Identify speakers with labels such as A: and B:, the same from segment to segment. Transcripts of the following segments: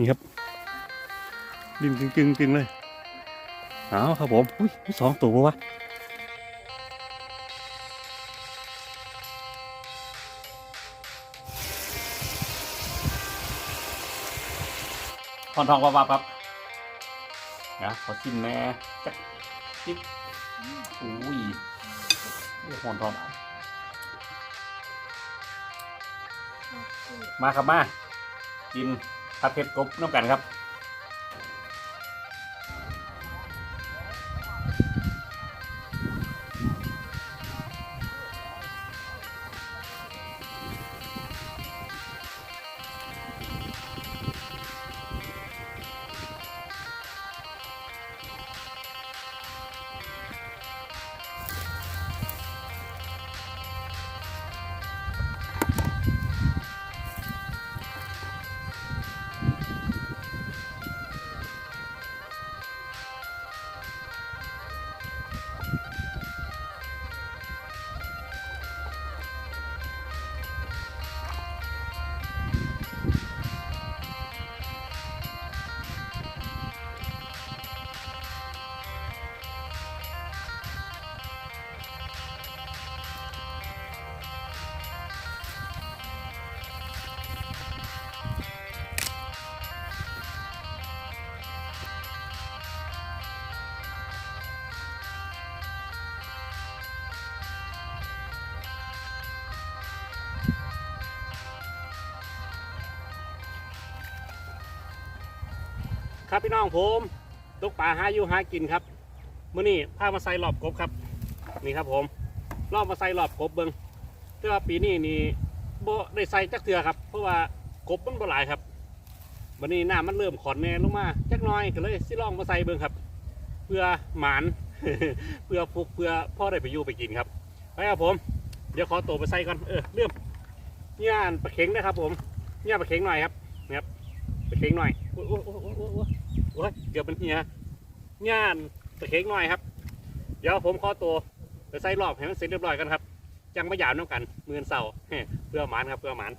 A: นี่ครับดินกึ่งกึ่งกึ่งเลยเอาครับผมอุ้ยมีสองตัวปะวะทอนทองวับวับครับนะขอชิมแม่จักจิ๊บอุ้ยโอ้โหทอนทองมาครับมากิน ผัดเพชรกบน้ำกันครับ ครับพี่น้องผมตกป่าหาอยู่หากินครับมื่อนี้พามาใส่หลอบกบครับนี่ครับผมรอบมาใส่หลอบกบเบิงแต่ว่าปีนี้นี่บ่ได้ใส่จักเถื่อครับ เพราะว่ากบมันบ่หลายครับวันนี้หน้ำมันเริ่มขอนแน่ลงมาจักหน้อยก็เลยสิลองมาใส่เบิงครับ เพื่อหมานเพื่อฟุกเพื่อพ่อได้ไปอยู่ไปกินครับไปครับผม เดี๋ยวขอตัวไปใส่ก่อนเออเรื่องย่านปลาเข็งนะครับผมย่านปลาเข็งหน่อยครับนี่ครับปลาเข็งหน่อย อ้ยโอ้ยโอ้ยโอ้ยโอ้ยโอ้ยโอ้ยเกือบเป็นเฮียงานตะเค้กหน่อยครับ เดี๋ยวผมขอตัวไปใส่รอบให้มันเสร็จเรียบร้อยกันครับ จังไม่ยาวน้ำกันมือนเสาเพื่อหมานครับเพื่อหมาน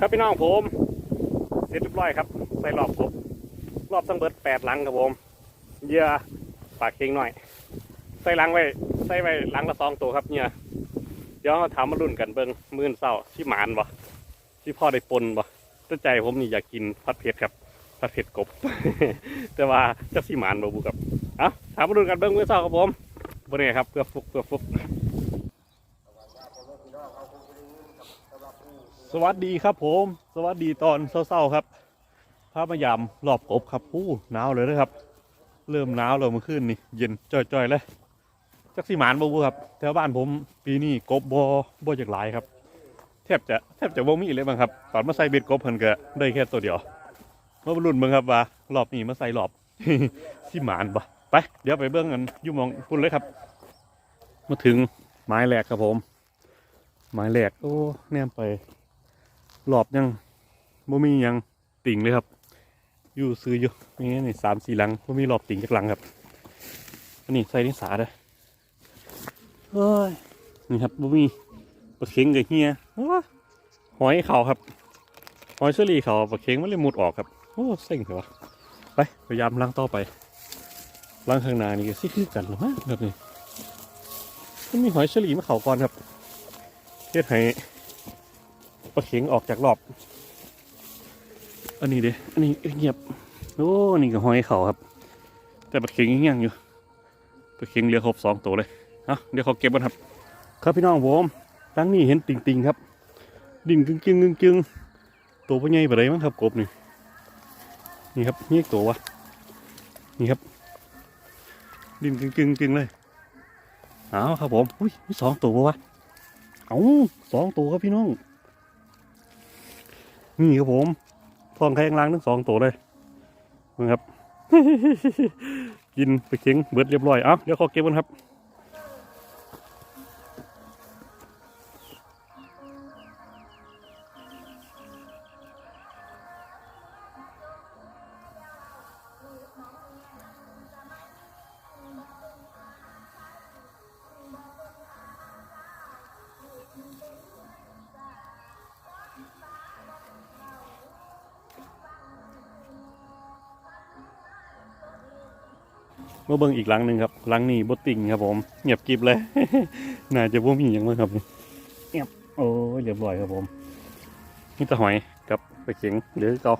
A: ครับพี่น้องผมเสร็จเรียบร้อยครับ ใส่รอบครบรอบสังเบิดแปดหลังครับผมเยื่อปากเค้งหน่อย ใส่หลังไว้ ใส่ไว้หลังละสองตัวครับเนี่ย ดี๋ยวเราถามมารุ่นกันเบิ้งมื่นเศร้าที่หมานบ่ที่พ่อได้ปนบ่ตั้งใจผมนี่อยากกินผัดเผ็ดครับผัดเผ็ดกบ แต่ว่าจะสิหมานบ่บุครับอ้าถามมารุ่นกันเบิ้งมื่นเศร้าครับผมบนนี้ครับเพื่อฟุกเพื่อฟุกสวัสดีครับผม สวัสดีตอนเศร้าๆครับพามายามรอบกบครับอู้หนาวเลยนะครับ เริ่มหนาวแล้วเมื่อคืนนี่เย็นจ่อยๆเลย จักสีหมานบ่บูครับแถวบ้านผมปีนี้กบบ่บ่จากหลายครับแทบจะแทบจะบ่มีเลยบ้างครับตอนมาใส่เบ็ดกบเพิ่นก็ได้แค่ตัวเดียวมาบรรลุนเบิ่งครับว่ารอบนี้มาใส่รอบสีหมานบ่ไปเดี๋ยวไปเบิ่งกันยู่มองพุ่นเลยครับ มาถึงไม้แรกครับผม ไม้แรกโอ้แนมไปรอบยังบ่มียังติ่งเลยครับ อยู่ซื้ออยู่นี่นี่สามสี่หลังบ่มีรอบติ่งจักหลังครับอันนี้ใส่นิสาเด้อ เฮ้ยนี่ครับบุมีปลาเค็งกับเฮียหอยเขาครับหอยเชอรี่เขาปลาเค็งมันเลยมุดออกครับโอ้เซ็งเถอะวะไปพยายามล้างต่อไปล้างข้างหน้านี่ก็สิคือกันหรอฮะแบบนี้มันมีหอยเชอรี่มาเขาก่อนครับเฮ็ดให้ปลาเค็งออกจากรอบ อันนี้เด้อันนี้เงียบโอ้นี่ก็หอยเขาครับ แต่ปลาเค็งยังยังอยู่ปลาเค็งเหลือครบสองตัวเลย เอาเดี๋ยวเขาเก็บกันครับ ครับพี่น้องผมตั้งนี่เห็นติ่งติงๆครับ ดิ่งกึ่งกึ่งกึ่งกึ่งตัวพ่อใหญ่ไปเลยมั้งครับกบนี่นี่ครับนี่ตัววะนี่ครับ ดิ่งกึ่งกึ่งกึ่งเลยเอาครับผมอุ้ยสองตัววะเอาสองตัวครับพี่น้องนี่ครับผมทองแข็งล้างทั้งสองตัวเลยนะครับกินไปเค็งเบิดเรียบร้อย เอาเดี๋ยวเขาเก็บกันครับ มาเบิ่งอีกหลังหนึ่งครับหลังนี้บดติ่งครับผมเงียบกริบเลย น่าจะบ่มีหยังมั้งครับเงียบโอ้ยเรียบร้อยครับผมนี่ตะหอยกับไปเข็งหรือเกา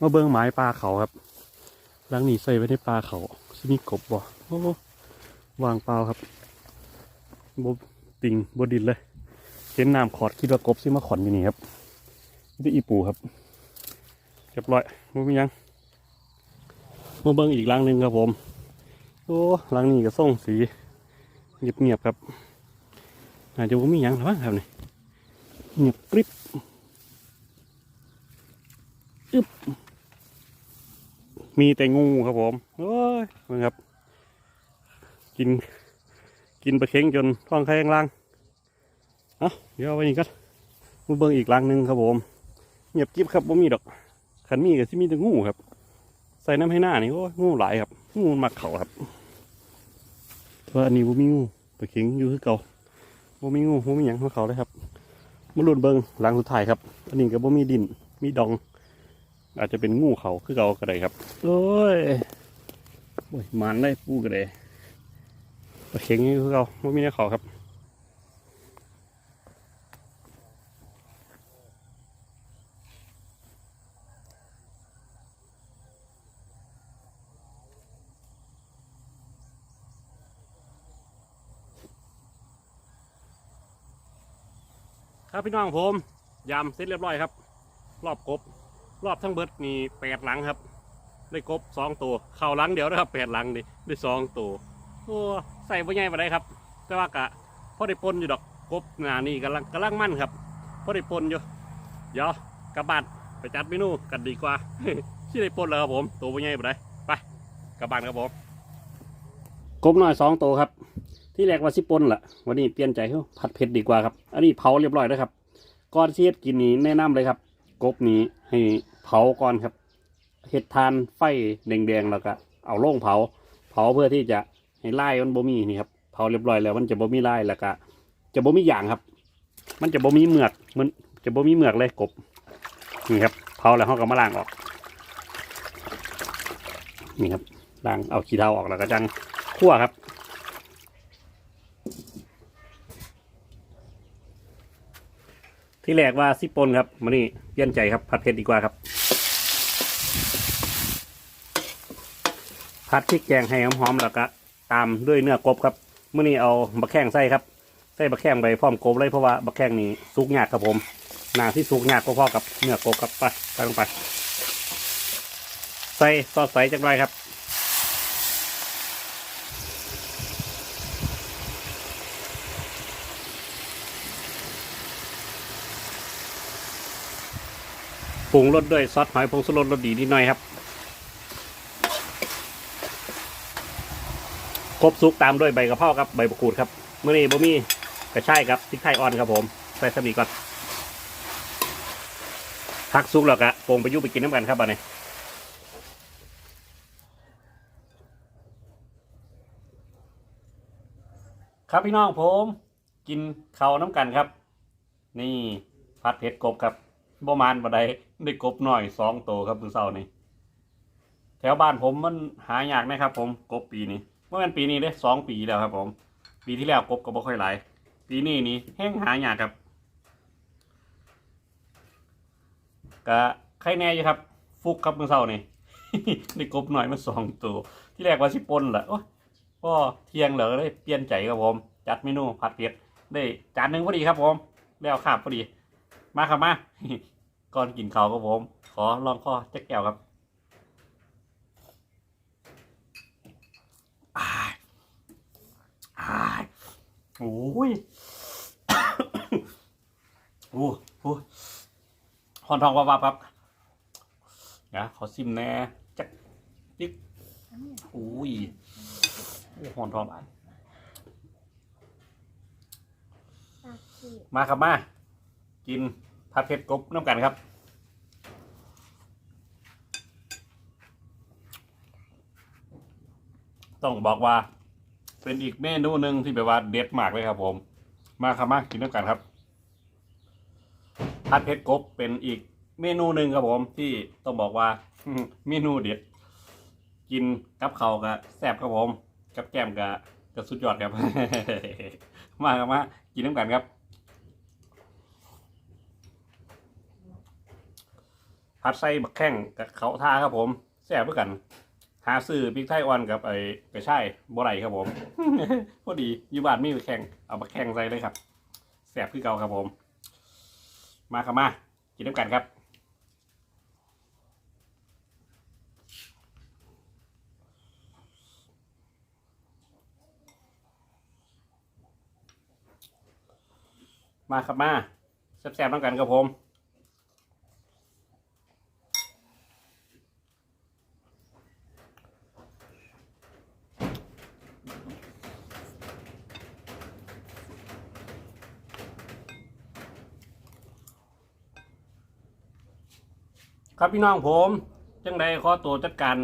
A: มาเบิ่งไม้ปลาเขาครับหลังนี้ใส่ไว้ในปลาเขาสิมีกบบ่โอ้วางเปล่าครับบติ่งบดินเลยเห็นน้ำขอดคิดว่ากบสิมาขอนอยู่นี่ครับนี่อีปูครับเรียบร้อยบ่มีหยัง มาเบิ่งอีกลังหนึ่งครับผม โอ้ลังนี้ก็ส่งสีเงียบๆครับอาจจะว่ามีหยังหรือมั้งครับนี่เงียบกริบอึบมีแต่งูครับผมโอ้ยมึงครับ กิน กินปลาเค็งจนท้องแข็งล่างเอาเดี๋ยวเอาไว้นี่ก็มาเบิ่งอีกลังหนึ่งครับผมเงียบกริบครับว่ามีดอกขันมีก็สิมีแต่งูครับ ใส่น้ำให้หน้านี่โอ้ยงูหลายครับงูมันมักเขาครับเพราะอันนี้บ่มีงูไปเข็งอยู่คือเก่าบ่มีงูบ่มีหยังของเขาเลยครับมาลุ้นเบิงหลังสุดท้ายครับ อันนี้ก็บ่มีดินมีดอง อาจจะเป็นงูเขาคือเก่าก็ได้ครับโอ้ยโอ้ยมันได้ปูก็ได้ไปเข็งอยู่คือเก่าบ่มีในเขาครับ ครับพี่น้องผมยำเสร็จเรียบร้อยครับ รอบกบ รอบทั้งเบิดมีแปดหลังครับ ได้กบสองตัวเข่าหลังเดียวนะครับแปดหลังนี่ได้สองตัวโอ้ใส่บ่ใหญ่ปานใดครับ แต่ว่ากะพอได้ปนอยู่ดอกกบหนานี่กำลังกำลังมั่นครับพอได้ปนอยู่เดี๋ยวกลับานไปจัดเมนูกันดีกว่าที่ได้ปนแล้วครับผมตัวบ่ใหญ่ปานใดไปกลับานครับผมกบหน้อยสองตัวครับ ที่แรกว่าสิปนละวันนี้เปลี่ยนใจเฮ้ผัดเผ็ดดีกว่าครับ อันนี้เผาเรียบร้อยแล้วครับก่อนที่จะกินนี้แนะนำเลยครับ กบนี้ให้เผาก่อนครับเห็ดทานไฟแดงๆแล้วก็เอาโล่งเผา เผาเพื่อที่จะให้ไล่มันบ่มีนี่ครับเผาเรียบร้อยแล้ว มันจะบ่มีไล่แล้วก็จะบ่มีอย่างครับ มันจะบ่มีเหมือกมันจะบ่มีเหมือกเลยกบนี่ครับเผาแล้วเขาก็มาล้างออกนี่ครับล้างเอาขี้เท้าออกแล้วก็จังคั่วครับ ที่แรกว่าซิปนครับมานี่เปลี่ยนใจครับผัดเผ็ดดีกว่าครับ ผัดพริกแกงให้หอมๆแล้วก็ตามด้วยเนื้อกบครับมื่อนี้เอาบะแข้งใส่ครับใส่บะแข้งไปพร้อมกบเลยเพราะว่าบะแข้งนี้สุกยากครับผมหนาที่สุกยากก็พอกับเนื้อกบครับไปใส่ลงไป ใส่ซอสใส่จักหน่อยครับ ปรุงรสด้วยซอสหอยผงชูรสรสดีนิดหน่อยครับ ครบซุกตามด้วยใบกระเพราครับใบมะกรูดครับเมื่อนี้บะมี่กระชายครับพริกไทยอ่อนครับผมใส่สมีก่อนพักซุกแล้วกะปรุงไปยุบไปกินน้ำกันครับบัดนี้ครับพี่น้องผม กินข้าวน้ำกันครับ นี่ผัดเผ็ดกบครับ ประมาณบันไดได้กบหน่อยสองตัวครับมือเศร้านี่แถวบ้านผมมันหายากนะครับ ผมกบปีนี้เมื่อมันปีนี้ได้สองปีแล้วครับ ผม ปีที่แล้วกบก็บ่ค่อยหลายปีนี้นี่แห้งหายากครับกะใครแน่อยู่ครับ ฟุกครับมือเศร้านี่ได้กบหน่อยมาสองตัว ที่แรกว่าสิปนแหละโอ้ก็เที่ยงเหลือได้เปลี่ยนใจครับผม จัดเมนูผัดเผ็ดได้จานหนึ่งพอดีครับผมแล้วขาบพอดี มาครับมาก่อนกินข้าวครับผม ขอลองข้อแจ็คแก้วครับอ้ายอ้ายโอ้ยโอ้โหหอนทองวับวับครับเดี๋ยวขอซิมแน่จักจิ๊กโอ้ยโอ้หอนทองมาครับมา กินผัดเผ็ดกบน้ำกันครับต้องบอกว่า เป็นอีกเมนูหนึ่งที่แบบว่าเด็ดมากเลยครับผม มาครับมากินน้ำกันครับผัดเผ็ดกบเป็นอีกเมนูหนึ่งครับผม ที่ต้องบอกว่าเมนูเด็ด กินกับเขากับแซ่บครับผม กับแก้มกับกับสุดยอดครับ มาครับมากินน้ำกันครับ ผัดไส้บักแข้งกับเขาท่าครับผมแซ่บเพื่อกัน หาซื้อพริกไทยอ่อนกับไอ้กระช่ายบ่ไรครับผม พอดีอยู่บ้านมีบักแข้งเอาบักแข้งใส่เลยครับแซ่บคือเก่าครับผม มาครับมากินน้ำกันครับมาครับมาแซ่บๆน้ำกันครับผม ครับพี่น้องผมจังใดขอตัวจัดการ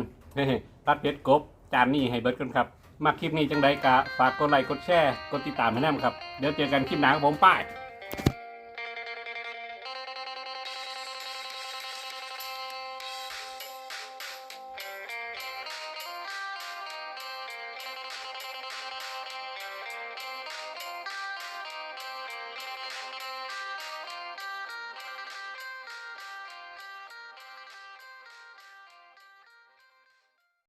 A: ตัดเพชรกบจานนี้ให้เบิดกันครับมาคลิปนี้จังใดกะฝากกดไลค์กดแชร์กดติดตามให้แน่ครับ เดี๋ยวเจอกันคลิปหน้าของผมป้าย